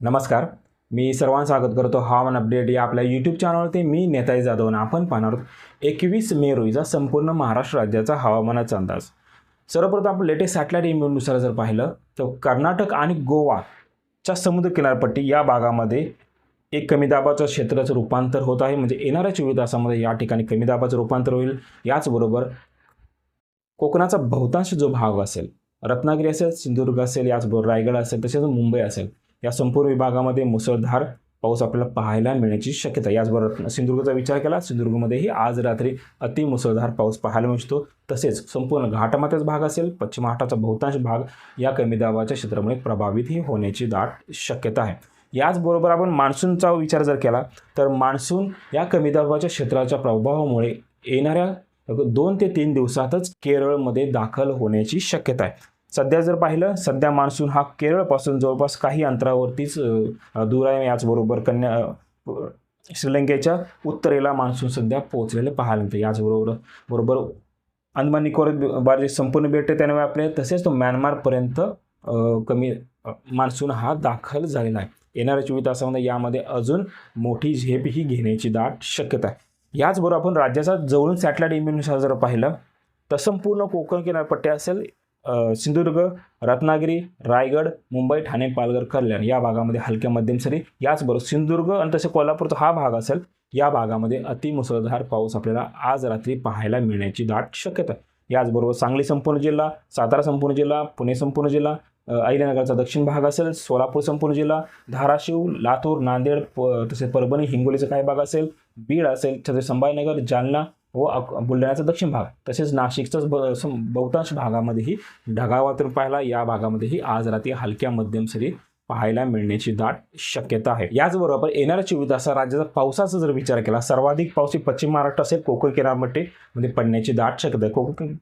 नमस्कार. मी सर्वांचं स्वागत करतो हवामान अपडेट या आपल्या यूट्यूब चॅनलवरती मी नेताजी जाधव आणि आपण पाहणार आहोत एकवीस मे रोजीचा संपूर्ण महाराष्ट्र राज्याचा हवामानाचा अंदाज. सर्वप्रथम आपण लेटेस्ट सॅटेलाईट इमेलनुसार जर पाहिलं तर कर्नाटक आणि गोवाच्या समुद्र किनारपट्टी या भागामध्ये एक कमी दाबाचं क्षेत्राचं रूपांतर होत आहे. म्हणजे येणाऱ्या चोवीस तासामध्ये या ठिकाणी कमी दाबाचं रूपांतर होईल. याचबरोबर कोकणाचा बहुतांश जो भाग असेल रत्नागिरी असेल सिंधुदुर्ग असेल याचबरोबर रायगड असेल तसेच मुंबई असेल या संपूर्ण विभागामध्ये मुसळधार पाऊस आपल्याला पाहायला मिळण्याची शक्यता आहे. याचबरोबर सिंधुदुर्गचा विचार केला सिंधुदुर्गमध्येही आज रात्री अति मुसळधार पाऊस पाहायला मिळतो. तसेच संपूर्ण घाटामात्याच भाग असेल पश्चिम घाटाचा बहुतांश भाग या कमी दाबाच्या क्षेत्रामुळे प्रभावितही होण्याची दाट शक्यता आहे. याचबरोबर आपण मान्सूनचा विचार जर केला तर मान्सून या कमी दाबाच्या क्षेत्राच्या प्रभावामुळे येणाऱ्या दोन ते तीन दिवसातच केरळमध्ये दाखल होण्याची शक्यता आहे. सध्या जर पाहिलं सध्या मान्सून हा केरळपासून जवळपास काही अंतरावरतीच दूर आहे. याचबरोबर कन्या श्रीलंकेच्या उत्तरेला मान्सून सध्या पोहोचलेले पाहायला मिळते याचबरोबर बरोबर अंदमान निकोबार जे संपूर्ण बेट त्यामुळे व्यापले तसेच तो म्यानमारपर्यंत कमी मान्सून हा दाखल झालेला आहे. येणाऱ्या चोवीस तासामध्ये यामध्ये अजून मोठी झेप ही घेण्याची दाट शक्यता आहे. याचबरोबर आपण राज्याचा जवळून सॅटेलाईट इम्युनुसार जर पाहिलं तर संपूर्ण कोकण किनारपट्टी असेल सिंधुदुर्ग रत्नागिरी रायगड मुंबई ठाणे पालघर कल्याण या भागामध्ये हलक्या मध्यम सरी. याचबरोबर सिंधुदुर्ग आणि तसे कोल्हापूरचा हा भाग असेल या भागामध्ये अतिमुसळधार पाऊस आपल्याला आज रात्री पाहायला मिळण्याची दाट शक्यता याचबरोबर सांगली संपूर्ण जिल्हा सातारा संपूर्ण जिल्हा पुणे संपूर्ण जिल्हा अहिल्यानगरचा दक्षिण भाग असेल सोलापूर संपूर्ण जिल्हा धाराशिव लातूर नांदेड प तसेच परभणी हिंगोलीचा काही भाग असेल बीड असेल छत्रपती संभाजीनगर जालना व अक- बुलढाण्याचा दक्षिण भाग तसेच नाशिकचाच ब बहुतांश भागामध्येही ढगाळ वातावरण पाहायला या भागामध्येही आज रात्री हलक्या मध्यम सरी पाहायला मिळण्याची दाट शक्यता आहे. याचबरोबर येणाऱ्या चोवीस तासात राज्याचा पावसाचा जर विचार केला सर्वाधिक पाऊस पश्चिम महाराष्ट्र असेल कोकण किनारपट्टी मध्ये पडण्याची दाट शक्यता आहे. कोकण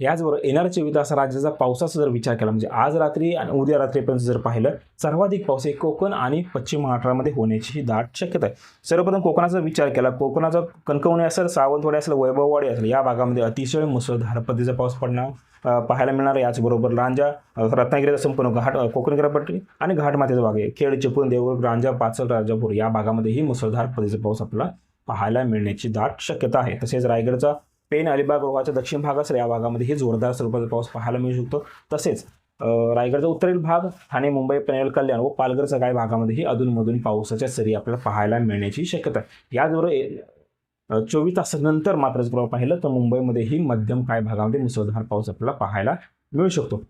याचबरोबर येणाऱ्या चोवीस तासात राज्याचा पावसाचा जर विचार केला म्हणजे आज रात्री आणि उद्या रात्रीपर्यंत जर पाहिलं सर्वाधिक पाऊस हे कोकण आणि पश्चिम महाराष्ट्रामध्ये होण्याची ही दाट शक्यता आहे. सर्वप्रथम कोकणाचा विचार केला कोकणाचा कणकवणी असेल सावंतवाडी असेल वैभववाडी असेल या भागामध्ये अतिशय मुसळधार पद्धतीचा पाऊस पडणार पाहायला मिळणार याचबरोबर रांजा रत्नागिरीचा संपूर्ण घाट कोकण किनारपट्टी आणि घाटमातेचा भाग आहे. खेड चिपळूण देऊळ रांजा पाचल राजापूर या भागामध्येही मुसळधार पद्धतीचा पाऊस आपल्याला पाहायला मिळण्याची दाट शक्यता आहे. तसेच रायगडचा पेन अलिबाग रोगाच्या दक्षिण भाग असेल या भागामध्येही जोरदार स्वरूपाचा पाऊस पाहायला मिळू शकतो. तसेच रायगडचा उत्तरेल भाग ठाणे मुंबई पनवेल कल्याण व पालघरच्या काही भागामध्येही अधूनमधून पावसाच्या सरी आपल्याला पाहायला मिळण्याची शक्यता आहे. याचबरोबर चोवीस तासानंतर मात्र जर पाहिलं तर मुंबईमध्येही मध्यम काही भागामध्ये मुसळधार पाऊस आपल्याला पाहायला मिळू शकतो.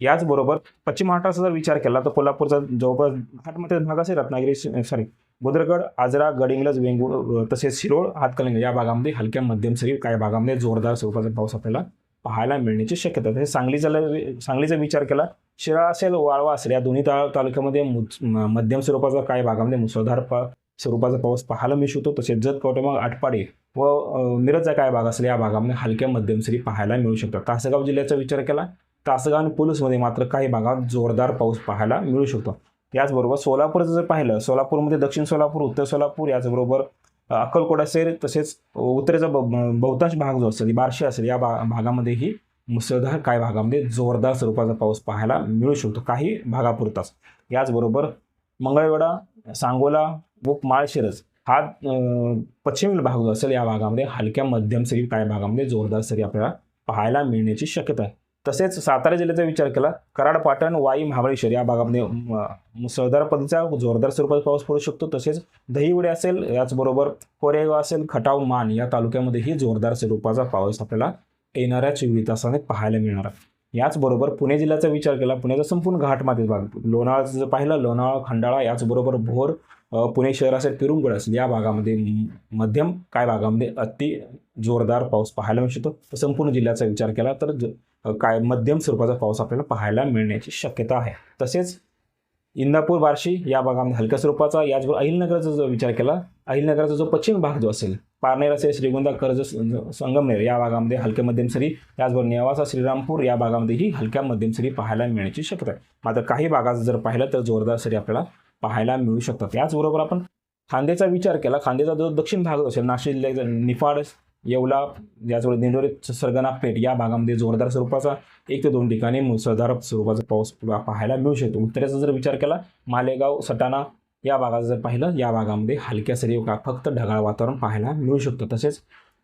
याचबरोबर पश्चिम महाराष्ट्राचा जर विचार केला तर कोल्हापूरचा जवळपास घाटमध्ये भाग असेल रत्नागिरी सॉरी बुद्रगड आजरा गडिंगलज वेंगुळ तसेच शिरोळ हातकलिंग या भागामध्ये हलक्या मध्यम सरी काही भागामध्ये जोरदार स्वरूपाचा पाऊस आपल्याला पाहायला मिळण्याची शक्यता आहे. तसेच सांगलीचा ल- सांगलीचा विचार केला शिराळा असेल वाळवा असेल या दोन्ही ता तालुक्यामध्ये मध्यम स्वरूपाचा काही भागामध्ये मुसळधार पा स्वरूपाचा पाऊस पाहायला मिळू शकतो तसेच जत कवटेमाग आटपाडे व मिरजचा काय भाग असेल या भागामध्ये हलक्या मध्यम सरी पाहायला मिळू शकतात. तासगाव जिल्ह्याचा विचार केला तासगाव आणि पुलसमध्ये मात्र काही भागात जोरदार पाऊस पाहायला मिळू शकतो. याचबरोबर सोलापूरचं जर पाहिलं सोलापूरमध्ये दक्षिण सोलापूर उत्तर सोलापूर याचबरोबर अक्कलकोट असेल तसेच उत्तरेचा ब- बहुतांश भाग जो असेल बार्शी असेल या भा भागामध्येही मुसळधार काही भागामध्ये जोरदार स्वरूपाचा पाऊस पाहायला मिळू शकतो काही भागापुरताच. याचबरोबर मंगळवेढा सांगोला व माळशिरस हा अ, भाग जो असेल या भागामध्ये हलक्या मध्यम सरी काही भागामध्ये जोरदार सरी आपल्याला पाहायला मिळण्याची शक्यता आहे. तसेच सातारा जिल्ह्याचा विचार केला कराड पाटण वाई महाबळेश्वर या भागामध्ये मुसळधार पद्धतीचा जोरदार स्वरूपात पाऊस पडू शकतो. तसेच दहिवडे असेल याचबरोबर कोरेगाव असेल खटाव मान या तालुक्यामध्येही जोरदार स्वरूपाचा पाऊस आपल्याला येणाऱ्या चोवीस तासाने पाहायला मिळणार. याचबरोबर पुणे जिल्ह्याचा विचार केला पुण्याचा संपूर्ण घाटमातीत भाग लोणावळाचं जर पाहिलं लोणावळा खंडाळा याचबरोबर भोर पुणे शहर असेल पिरुंगड असेल या भागामध्ये मध्यम काय भागामध्ये अति जोरदार पाऊस पाहायला मिळू शकतो. तर संपूर्ण जिल्ह्याचा विचार केला तर ज- काय मध्यम स्वरूपाचा पाऊस आपल्याला पाहायला मिळण्याची शक्यता आहे. तसेच इंदापूर बार्शी या भागामध्ये हलक्या स्वरूपाचा याचबरोबर अहिलनगरचा जो विचार केला अहिलनगरचा जो पश्चिम भाग जो असेल पारनेर असेल श्रीगोंदा कर्ज संगमनेर या भागामध्ये हलक्या मध्यम सरी त्याचबरोबर नेवासा श्रीरामपूर या भागामध्येही हलक्या मध्यम सरी पाहायला मिळण्याची शक्यता आहे. मात्र काही भागात जर पाहिलं तर जोरदार सरी आपल्याला पाहायला मिळू शकतात. याचबरोबर आपण खांद्याचा विचार केला. खांद्याचा जो दक्षिण भाग असेल नाशिक जिल्ह्याचा निफाड येवला याचवेळी दिंडोरी सरगणा पेठ या भागामध्ये जोरदार स्वरूपाचा एक ते दोन ठिकाणी मुसळधार स्वरूपाचा पाऊस पाहायला मिळू शकतो. उत्तरेचा जर विचार केला मालेगाव सटाणा या भागाचं जर पाहिलं या भागामध्ये हलक्या सरी का फक्त ढगाळ वातावरण पाहायला मिळू शकतं. तसेच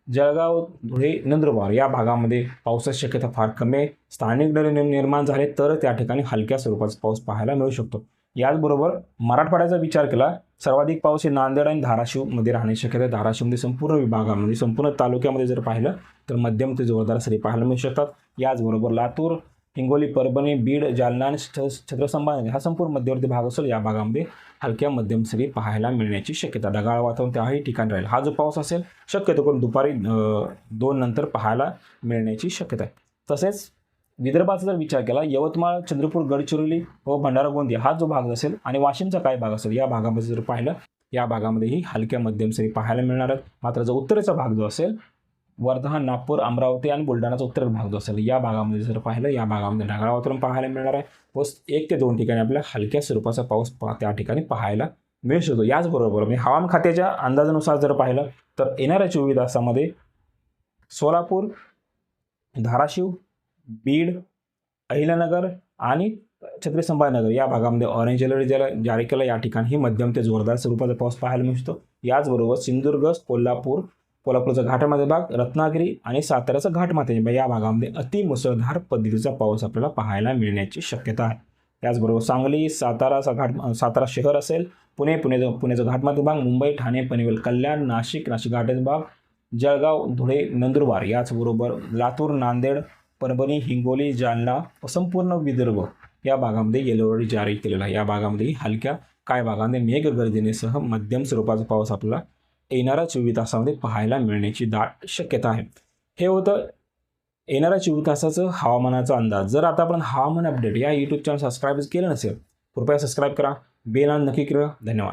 जळगाव धुळे नंदुरबार या भागामध्ये पावसाची शक्यता फार कमी आहे. स्थानिक दरे निर्माण झाले तर त्या ठिकाणी हलक्या स्वरूपाचा पाऊस पाहायला मिळू शकतो. याचबरोबर मराठवाड्याचा विचार केला सर्वाधिक पाऊस हे नांदेड आणि धाराशिवमध्ये राहण्याची शक्यता आहे. धाराशिवमध्ये संपूर्ण विभागामध्ये संपूर्ण तालुक्यामध्ये जर पाहिलं तर मध्यम ते जोरदार सरी पाहायला मिळू शकतात. याचबरोबर लातूर हिंगोली परभणी बीड जालना आणि छ- छत्रसंभाजी हा संपूर्ण मध्यवर्ती भाग असेल या भागामध्ये हलक्या मध्यम सरी पाहायला मिळण्याची शक्यता ढगाळ वातावरण त्याही ठिकाणी राहील. हा जो पाऊस असेल शक्यतो करून दुपारी दोन नंतर पाहायला मिळण्याची शक्यता आहे. तसेच विदर्भाचा जर विचार केला यवतमाळ चंद्रपूर गडचिरोली व भंडारा गोंदिया हा जो भाग असेल आणि वाशिमचा काय भाग असेल या भागामध्ये जर पाहिलं या भागामध्येही हलक्या मध्यम सरी पाहायला मिळणार आहेत. मात्र जो उत्तरेचा भाग जो असेल वर्धा नागपूर अमरावती आणि बुलढाणाचा उत्तर भाग जो असेल या भागामध्ये जर पाहिलं या भागामध्ये ढगाळ वातावरण पाहायला मिळणार आहे. व एक ते दोन ठिकाणी आपल्याला हलक्या स्वरूपाचा पाऊस पा त्या ठिकाणी पाहायला मिळू शकतो. याचबरोबर म्हणजे हवामान खात्याच्या अंदाजानुसार जर पाहिलं तर येणाऱ्या चोवीस तासामध्ये सोलापूर धाराशिव बीड अहिल्यानगर आणि छत्रपती संभाजीनगर या भागामध्ये ऑरेंज अलर्ट ज्याला जारी केला या ठिकाणी. ही मध्यम ते जोरदार स्वरूपाचा पाऊस पाहायला मिळू शकतो. याचबरोबर सिंधुदुर्ग कोल्हापूर कोल्हापूरचा घाटामध्ये भाग रत्नागिरी आणि साताऱ्याचा घाटमाथे भाग या भागामध्ये अति मुसळधार पद्धतीचा पाऊस आपल्याला पाहायला मिळण्याची शक्यता आहे. त्याचबरोबर सांगली साताराचा घाट सातारा शहर असेल पुणे पुणे पुण्याचा घाटमाथे भाग मुंबई ठाणे पनवेल कल्याण नाशिक नाशिक घाटाचा भाग जळगाव धुळे नंदुरबार याचबरोबर लातूर नांदेड परभणी हिंगोली जालना व संपूर्ण विदर्भ या भागामध्ये येलो अलर्ट जारी केलेला आहे. या भागामध्ये हलक्या काय भागामध्ये मेघगर्जनेसह मध्यम स्वरूपाचा पाऊस आपल्याला येणाऱ्या चोवीस तासामध्ये पाहायला मिळण्याची दाट शक्यता आहे. हे होतं येणाऱ्या चोवीस तासाचं हवामानाचा अंदाज. जर आता आपण हवामान अपडेट या यूट्यूब चॅनल सबस्क्राईब केलं नसेल कृपया सबस्क्राईब करा. बेल नक्की करा. धन्यवाद.